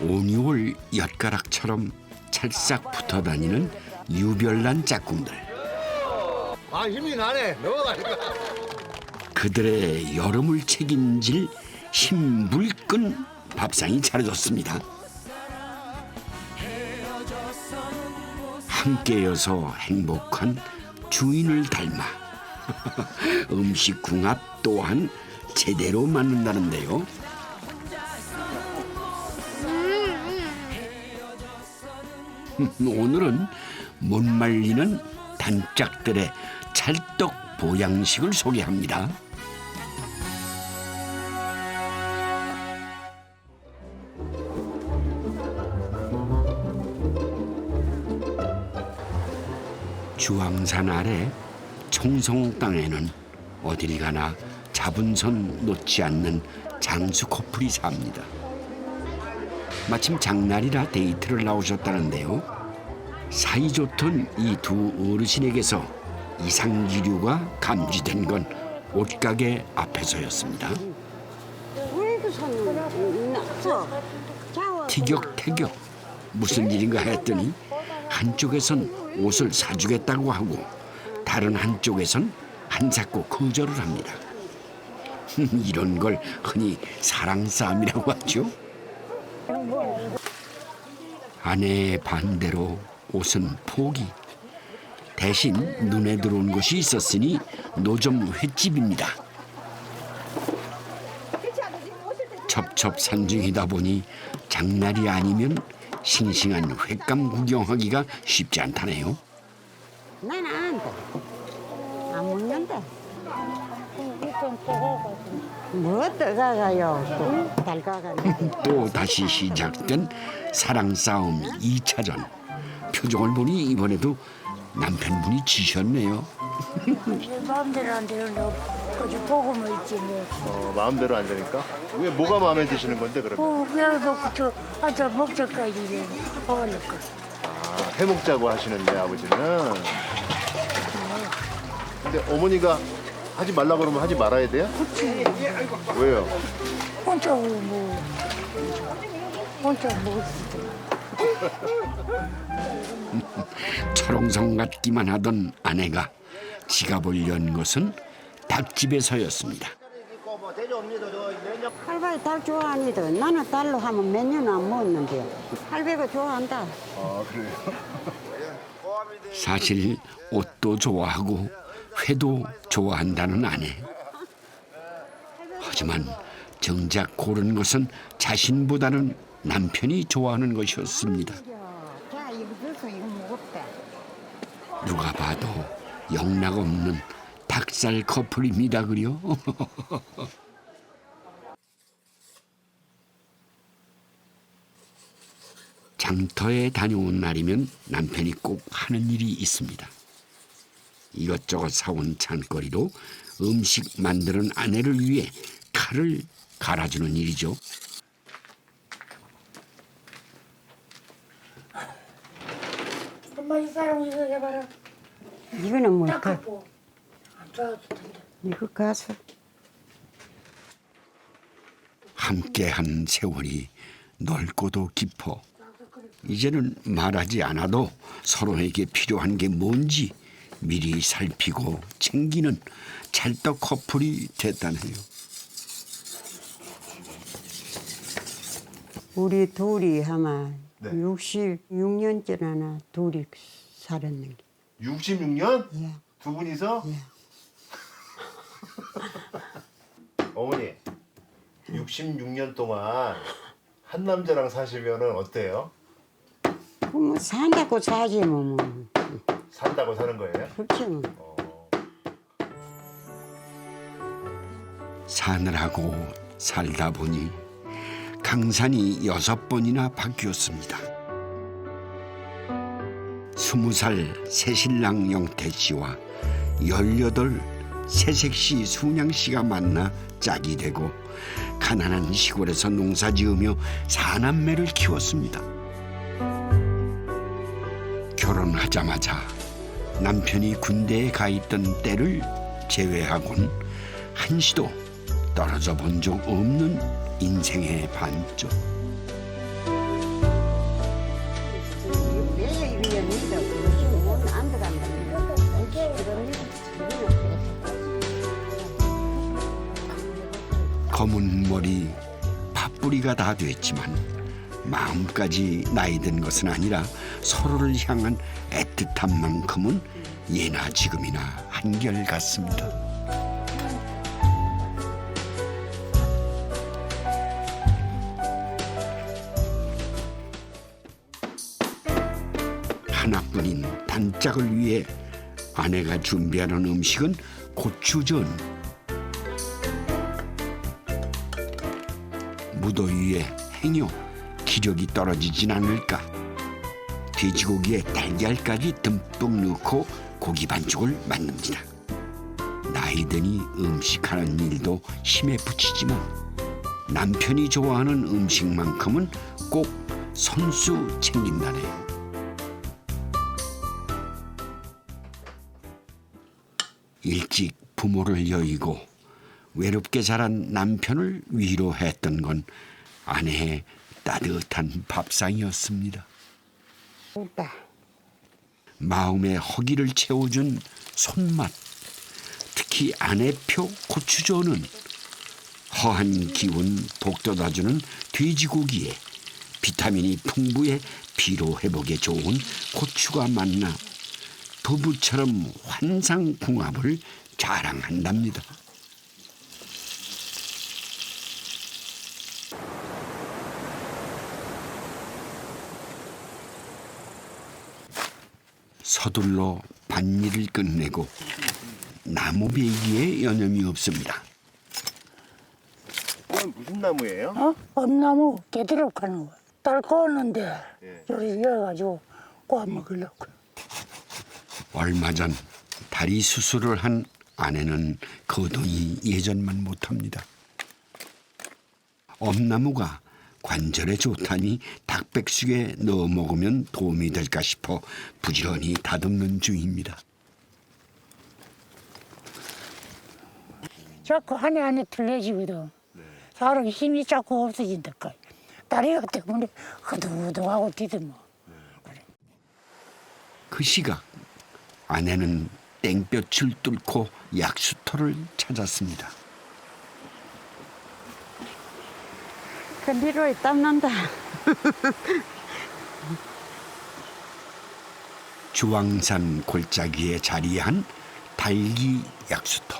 온유월 엿가락처럼 찰싹 붙어 다니는 유별난 짝꿍들. 아 힘이 나네 넘어가니까 그들의 여름을 책임질 힘불끈 밥상이 차려졌습니다. 함께여서 행복한 주인을 닮아 음식 궁합 또한 제대로 맞는다는데요. 오늘은 못 말리는 단짝들의 찰떡 보양식을 소개합니다. 주황산 아래 청성 땅에는 어딜 가나 잡은 손 놓지 않는 장수 커플이 삽니다. 마침 장날이라 데이트를 나오셨다는데요. 사이좋던 이 두 어르신에게서 이상기류가 감지된 건 옷가게 앞에서였습니다. 티격태격 무슨 일인가 했더니 한쪽에선 옷을 사주겠다고 하고 다른 한쪽에선 한사코 거절을 합니다. 이런 걸 흔히 사랑 싸움이라고 하죠. 아내의 반대로 옷은 포기. 대신 눈에 들어온 것이 있었으니 노점 횟집입니다. 첩첩산중이다 보니 장날이 아니면 싱싱한 횟감 구경하기가 쉽지 않다네요. 나는 안 돼. 안 먹는다. 뭐 떠가가요? 또 달가가네. 또 다시 시작된 사랑 싸움 2차전. 표정을 보니 이번에도 남편분이 지셨네요. 마음대로 안 되는데 그저 보고만 있지 뭐. 어, 마음대로 안 되니까 왜 뭐가 마음에 드시는 건데 그러면 어, 그냥 놓고 저 아저 목적까지 이제 먹으니까. 아, 해먹자고 하시는데 아버지는 근데 어머니가 하지 말라 그러면 하지 말아야 돼요? 왜요? 혼자 뭐 혼자 먹을 수 있어. 철옹성 같기만 하던 아내가 지갑을 연 것은 닭집에서였습니다. 할배가 달 좋아하니까 나는 달로 하면 몇 년 안 먹었는데 할배가 좋아한다. 아 그래요? 사실 옷도 좋아하고 회도 좋아한다는 아내. 하지만 정작 고른 것은 자신보다는 남편이 좋아하는 것이었습니다. 누가 봐도 영락 없는 닭살 커플입니다, 그려. 장터에 다녀온 날이면 남편이 꼭 하는 일이 있습니다. 이것저것 사온 잔거리로 음식 만드는 아내를 위해 칼을 갈아주는 일이죠. 엄마 이 사람 이거 해봐라. 이거는 뭘까? 안 좋아도 된다. 이거 가서 함께한 세월이 넓고도 깊어 이제는 말하지 않아도 서로에게 필요한 게 뭔지 미리 살피고 챙기는 찰떡 커플이 됐다네요. 우리 둘이 아마 네. 66년째나 둘이 살았는 게. 66년? 예. 두 분이서? 예. 어머니 66년 동안 한 남자랑 사시면은 어때요? 그뭐 산다고 사지 뭐. 뭐. 산다고 사는 거예요? 그렇지 뭐. 어, 사느라고 살다 보니 강산이 여섯 번이나 바뀌었습니다. 스무 살 새신랑 영태 씨와 열여덟 새색 씨 순양 씨가 만나 짝이 되고 가난한 시골에서 농사 지으며 사남매를 키웠습니다. 결혼하자마자 남편이 군대에 가 있던 때를 제외하곤 한시도 떨어져 본 적 없는 인생의 반쪽. 검은 머리 밥뿌리가 다 됐지만 마음까지 나이 든 것은 아니라 서로를 향한 애틋한 만큼은 예나 지금이나 한결 같습니다. 하나뿐인 단짝을 위해 아내가 준비하는 음식은 고추전. 무더위에 행여 기력이 떨어지진 않을까. 돼지고기에 달걀까지 듬뿍 넣고 고기 반죽을 만듭니다. 나이 드니 음식하는 일도 힘에 부치지만 남편이 좋아하는 음식만큼은 꼭 선수 챙긴다네요. 일찍 부모를 여의고 외롭게 자란 남편을 위로했던 건 아내의 따뜻한 밥상이었습니다. 오빠. 마음의 허기를 채워준 손맛, 특히 아내표 고추전은 허한 기운 복돋아주는 돼지고기에 비타민이 풍부해 피로 회복에 좋은 고추가 만나 부부처럼 환상궁합을 자랑한답니다. 서둘러 밭일을 끝내고 나무 베기에 여념이 없습니다. 이건 무슨 나무예요? 어? 엄나무 개드럽 하는 거. 딸 구웠는데 예. 요리 이어가지고 구워 먹으려고. 얼마 전 다리 수술을 한 아내는 거동이 예전만 못합니다. 엄나무가 관절에 좋다니 닭백숙에 넣어 먹으면 도움이 될까 싶어 부지런히 다듬는 중입니다. 자꾸 한해 한해 틀려지거든. 사람 힘이 자꾸 없어진다까. 다리가 때문에 허둥허둥하고 뛰더만. 그 시각 아내는 땡볕을 뚫고 약수터를 찾았습니다. 그 미로에 땀난다. 주황산 골짜기에 자리한 달기 약수터.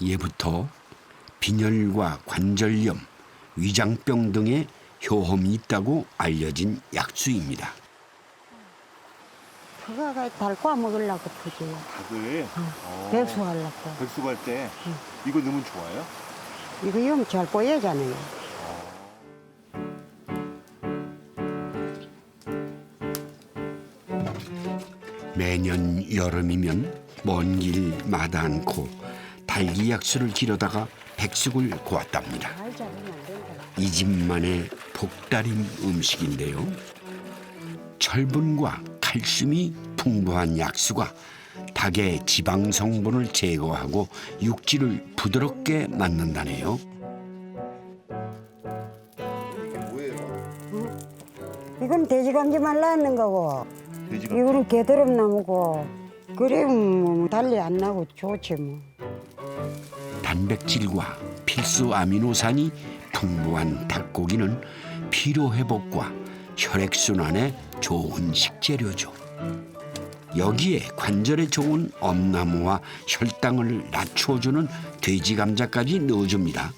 예부터 빈혈과 관절염, 위장병 등의 효험이 있다고 알려진 약수입니다. 그거 가 달 구워 먹으려고 그지. 닭을 어. 백수 하려고. 백숙 할 때 이거 넣으면 좋아요? 이거 영잘 보여잖아요. 매년 여름이면 먼 길 마다 않고 달기 약수를 기르다가 백숙을 된다. 이 집만의 복다림 음식인데요. 철분과 칼슘이 풍부한 약수가 닭의 지방 성분을 제거하고 육질을 부드럽게 만든다네요. 뭐예요? 이건 돼지 감지 말라는 거고, 이거는 개드럽 나무고, 그래 뭐 달리 안 나고 좋지 뭐. 단백질과 필수 아미노산이 풍부한 닭고기는 피로 회복과 혈액 순환에 좋은 식재료죠. 여기에 관절에 좋은 엄나무와 혈당을 낮춰주는 돼지 감자까지 넣어줍니다.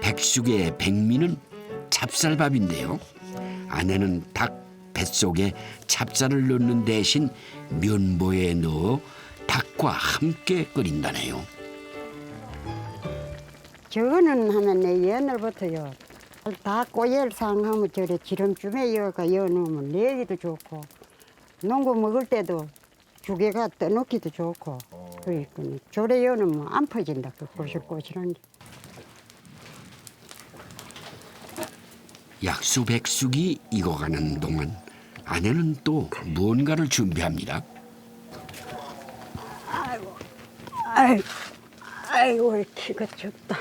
백숙의 백미는 찹쌀밥인데요. 아내는 닭 뱃속에 찹쌀을 넣는 대신 면보에 넣어 닭과 함께 끓인다네요. 저거는 하면 내 옛날부터요. 다 꼬열상 하면 저래 기름쯤에 여가 여 넣으면 내기도 좋고 농구 먹을 때도 죽에가 떠놓기도 좋고 그러니까 조래 여 넣으면 안 퍼진다 그 꼬실꼬실한 게. 약수 백숙이 익어가는 동안 아내는 또 무언가를 준비합니다. 아이고 아이고 키가 춥다.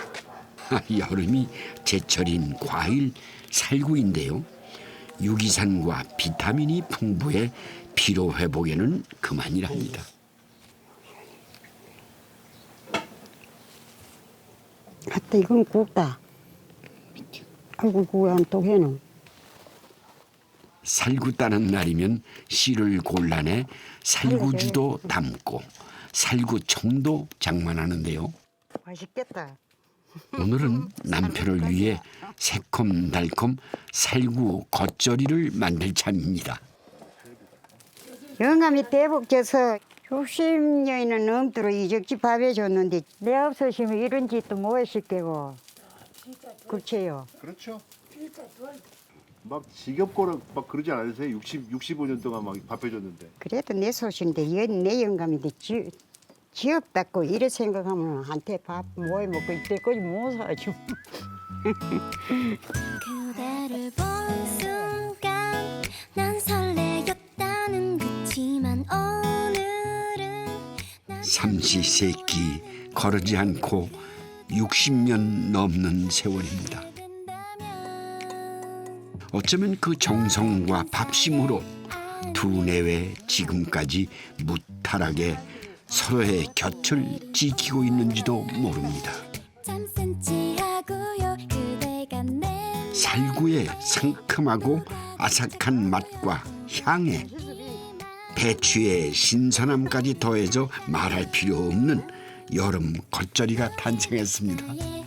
여름이 제철인 과일 살구인데요. 유기산과 비타민이 풍부해 피로 회복에는 그만이랍니다. 하여튼 이건 굵다. 아이고 그안 또 해는. 살구 따는 날이면 씨를 골라내 살구주도 담고 살구청도 장만하는데요. 맛있겠다. 오늘은 남편을 위해 새콤달콤 살구 겉절이를 만들 참입니다. 영감이 대복져서 60년이나 넘도록 이적지 밥 해줬는데 내 없으시면 이런 짓도 못 했을 게고 그렇지요. 그렇죠. 막 지겹고 막 그러지 않으세요? 60 65년 동안 막 밥 해줬는데. 그래도 내 소신데 연- 내 영감인데 지, 지없다고 이래 생각하면 한테 밥 모여 먹고 이때까지 못 사죠. 그대를 본 순간 난 설레였다는 그치만 오늘은 난 삼시세끼 거르지 않고 60년 넘는 세월입니다. 된다면 어쩌면 그 정성과 밥심으로 두뇌에 지금까지 무탈하게 서로의 곁을 지키고 있는지도 모릅니다. 살구의 상큼하고 아삭한 맛과 향에 배추의 신선함까지 더해져 말할 필요 없는 여름 겉절이가 탄생했습니다.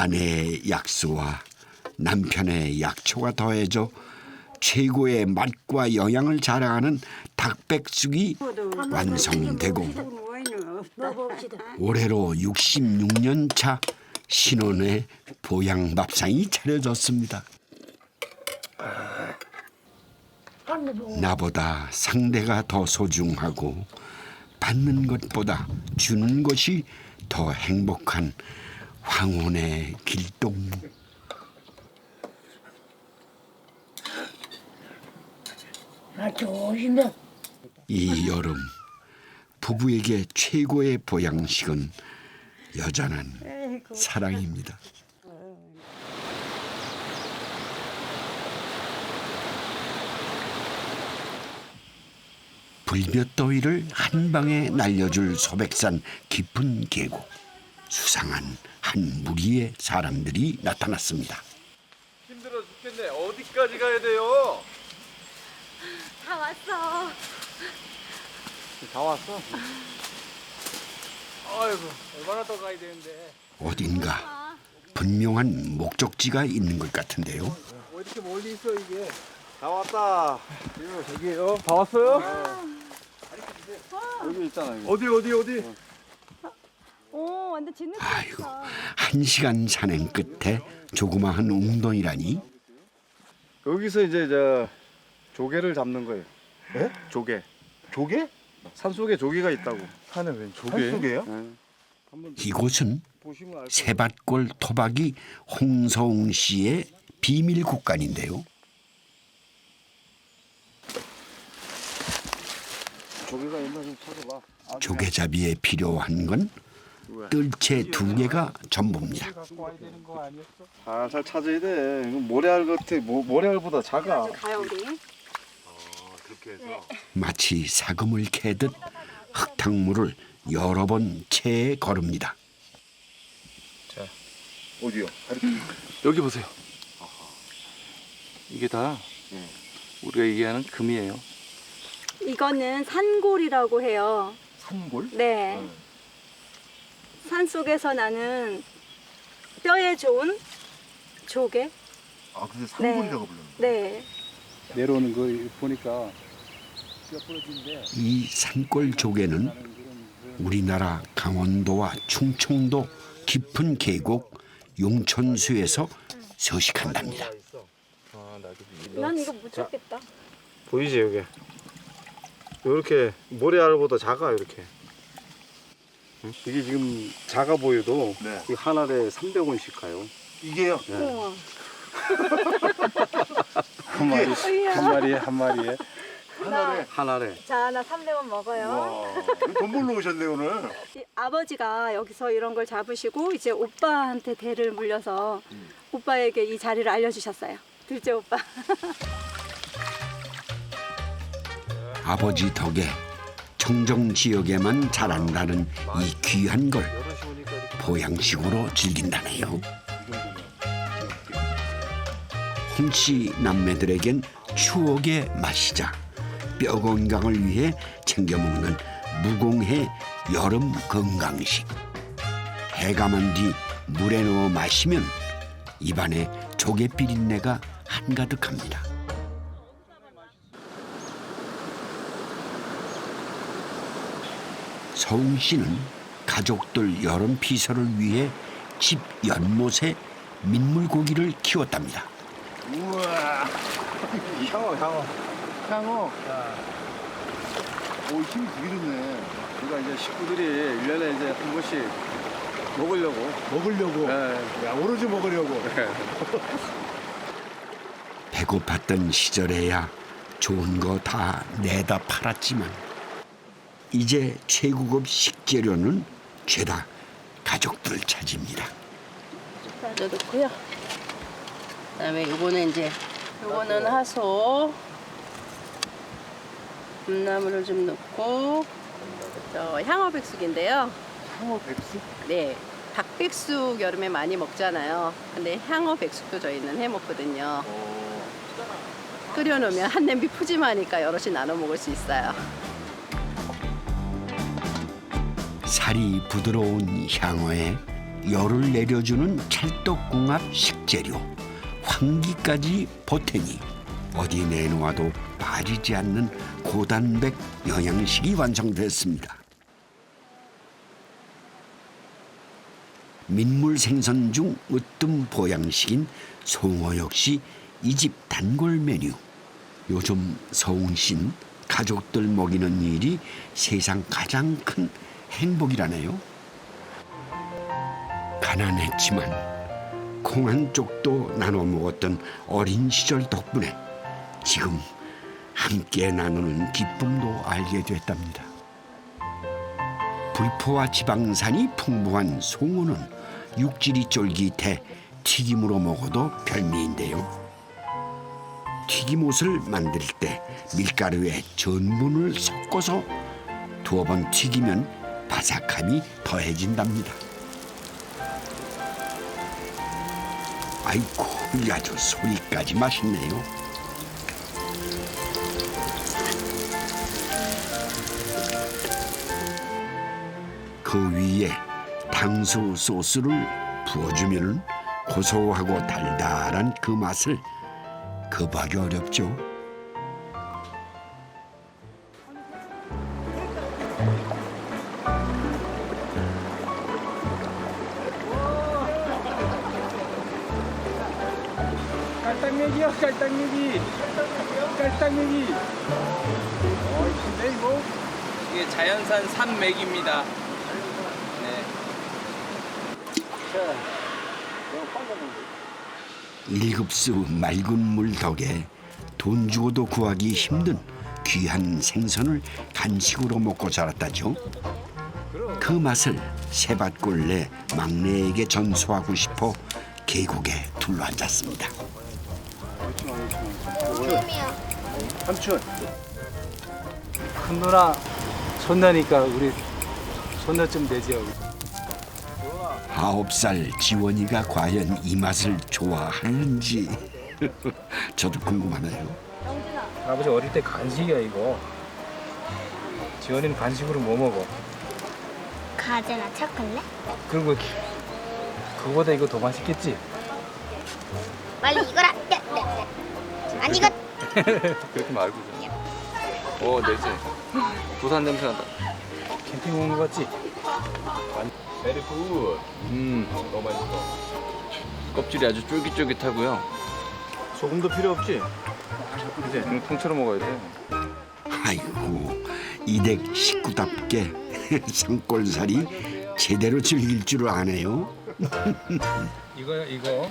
아내의 약수와 남편의 약초가 더해져 최고의 맛과 영양을 자랑하는 닭백숙이 완성되고 올해로 66년 차 신혼의 보양 밥상이 차려졌습니다. 나보다 상대가 더 소중하고 받는 것보다 주는 것이 더 행복한 황혼의 길동. 아 조심해. 이 여름 부부에게 최고의 보양식은 여전한 사랑입니다. 불볕 더위를 한 방에 날려줄 소백산 깊은 계곡 수상한 한 무리의 사람들이 나타났습니다. 힘들어 죽겠네. 어디까지 가야 돼요? 다 왔어 다 왔어. 아이고, 얼마나 더 가야 되는데. 어딘가 분명한 목적지가 있는 것 같은데요. 왜 이렇게 멀리 있어 이게? 다 왔다. 이거 저기요. 다 왔어요? 여기 있잖아. 여기. 어디 어디 어디? 오 완전 진흙 아이고 한 시간 산행 끝에 조그마한 웅덩이라니 여기서 이제 저 조개를 잡는 거예요. 예? 조개. 조개? 산 속에 조개가 있다고. 산에 웬 조개? 산속에요? 네. 이곳은. 세밭골 토박이 홍서웅 씨의 비밀 국간인데요. 조개가 있나 좀 찾아봐. 아, 조개잡이에 필요한 건 뜰채 두 개가 전부입니다. 살살 찾아야 돼. 이거 모래알 같아. 모, 모래알보다 작아. 마치 사금을 캐듯 흙탕물을 여러 번 채에 거릅니다. 어디요? 여기 보세요. 이게 다 우리가 얘기하는 금이에요. 이거는 산골이라고 해요. 산골? 네. 산 속에서 나는 뼈에 좋은 조개. 아 근데 산골이라고 불렀는데. 네. 내려오는 거 보니까 이 산골 조개는 우리나라 강원도와 충청도 깊은 계곡 용천수에서 서식한답니다. 난 이거 못 찾겠다. 보이지 여기 이렇게 모래알보다 작아 이렇게 응? 이게 지금 작아 보여도 네. 이 하나에 300원씩 가요 이게요? 우와. 한 마리 한 마리에 한 마리에 하나에. 자, 나 300원 먹어요. 와, 돈 벌러 오셨네 오늘. 이 아버지가 여기서 이런 걸 잡으시고 이제 오빠한테 대를 물려서 오빠에게 이 자리를 알려주셨어요. 둘째 오빠. 아버지 덕에 청정 지역에만 자란다는 이 귀한 걸 보양식으로 즐긴다네요. 홍씨 남매들에겐 추억의 맛이자 뼈 건강을 위해 챙겨 먹는 무공해 여름 건강식. 해감한 뒤 물에 넣어 마시면 입안에 조개 비린내가 한가득합니다. 서웅 씨는 가족들 여름 피서를 위해 집 연못에 민물고기를 키웠답니다. 우와. 향어 향어. 향어. 오 힘이 되게 좋네. 우리가 이제 식구들이 1년에 이제 한 번씩 먹으려고. 먹으려고. 네. 야 오로지 먹으려고. 배고팠던 시절에야 좋은 거 다 내다 팔았지만 이제 최고급 식재료는 죄다 가족들 차지입니다. 넣고요. 그다음에 요거는 이제 요거는 하소. 감나물을 좀 넣고 저 향어백숙인데요. 향어 백숙. 네. 닭백숙 여름에 많이 먹잖아요. 근데 향어백숙도 저희는 해 먹거든요. 끓여 놓으면 한 냄비 푸짐하니까 여럿이 나눠 먹을 수 있어요. 살이 부드러운 향어에 열을 내려주는 찰떡궁합 식재료 황기까지 보태니 어디 내놓아도 빠지지 않는 고단백 영양식이 완성됐습니다. 민물 생선 중 으뜸 보양식인 송어 역시 이 집 단골 메뉴. 요즘 서웅 씨는 가족들 먹이는 일이 세상 가장 큰 행복이라네요. 가난했지만 콩 한 쪽도 나눠 먹었던 어린 시절 덕분에 지금 함께 나누는 기쁨도 알게 됐답니다. 불포와 지방산이 풍부한 송어는 육질이 쫄깃해 튀김으로 먹어도 별미인데요. 튀김옷을 만들 때 밀가루에 전분을 섞어서 두어 번 튀기면 바삭함이 더해진답니다. 아이고, 이 아주 소리까지 맛있네요. 그 위에 당수 소스를 부어주면 고소하고 달달한 그 맛을 급하기 어렵죠. 깔딱매기. 어 근데 이거 이게 자연산 산맥입니다. 네. 일급수 맑은 물 덕에 돈 주고도 구하기 힘든 귀한 생선을 간식으로 먹고 자랐다죠. 그 맛을 세밭골래 막내에게 전수하고 싶어 계곡에 둘러앉았습니다. 삼촌. 큰 누나 손나니까 우리 손나 좀 내죠. 아홉 살 지원이가 과연 이 맛을 좋아하는지 저도 궁금하네요. 아버지 어릴 때 간식이야 이거. 지원이는 간식으로 뭐 먹어? 과자나 초콜릿? 그리고 그거보다 이거 더 맛있겠지? 빨리 이거라. 네, 네, 네. 아니 이거 그렇게 말고 그냥. 오 내지. 부산 냄새 난다. 캠핑 온 거 같지? 베리 굿. 음 너무 맛있어. 껍질이 아주 쫄깃쫄깃하고요. 소금도 필요 없지? 이제 음, 통째로 먹어야 돼. 아이고 이댁 식구답게 산골살이 제대로 즐길 줄 아네요. 이거야 이거.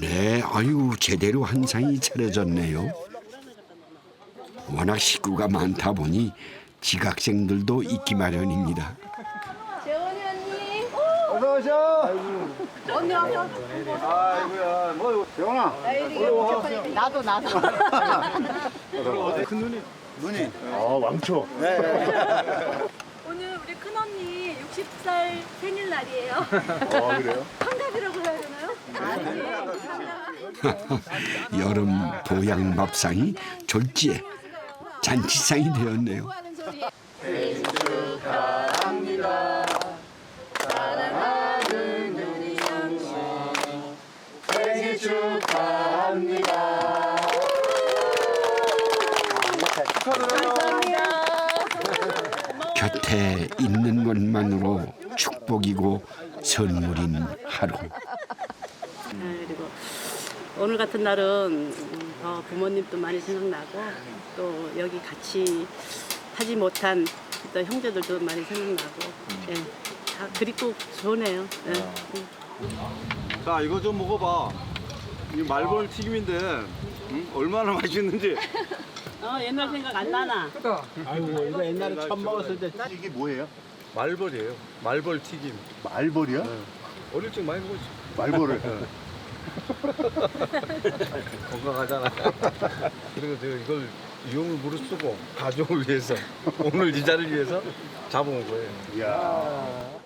네, 아유 제대로 한 상이 차려졌네요. 워낙 식구가 많다 보니 지각생들도 있기 마련입니다. 재원이 언니. 어서 오셔. 언니 와서. 아이고야. 뭐 재원아. 나도 나도. 큰 눈이. 눈이. 아 왕초. 오늘 우리 큰 언니 60살 생일날이에요. 아 그래요? 여름 보양 밥상이 졸지에 잔치상이 되었네요. 곁에 있는 것만으로 축복이고 선물인 하루. 그리고 오늘 같은 날은 음, 더 부모님도 많이 생각나고 또 여기 같이 하지 못한 또 형제들도 많이 생각나고 예, 다 그립고 좋네요. 예. 음. 자 이거 좀 먹어봐. 이 말벌 튀김인데 응? 얼마나 맛있는지. 어, 옛날 생각 안 나나? 이게 뭐예요? 말벌이에요. 말벌 튀김. 말벌이야? 어릴 적 많이 먹었지. 말벌을. 건강하잖아. 그리고 저 이걸 유흥을 무릅쓰고 가족을 위해서 오늘 이 자리를 위해서 잡아온 거예요. 이야.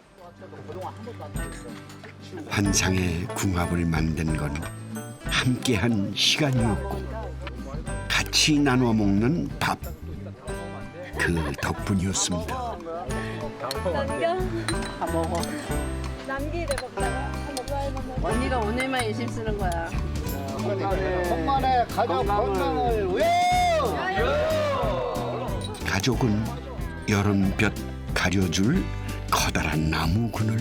환상의 궁합을 만든 건 함께한 시간이었고 같이 나눠 먹는 밥. 그 덕분이었습니다. 남기를 먹다가 언니가 오늘만 열심 쓰는 거야. 천만의 가족 건강을 가족은 여름볕 가려줄 커다란 나무 그늘.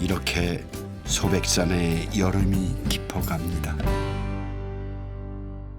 이렇게 소백산의 여름이 깊어갑니다.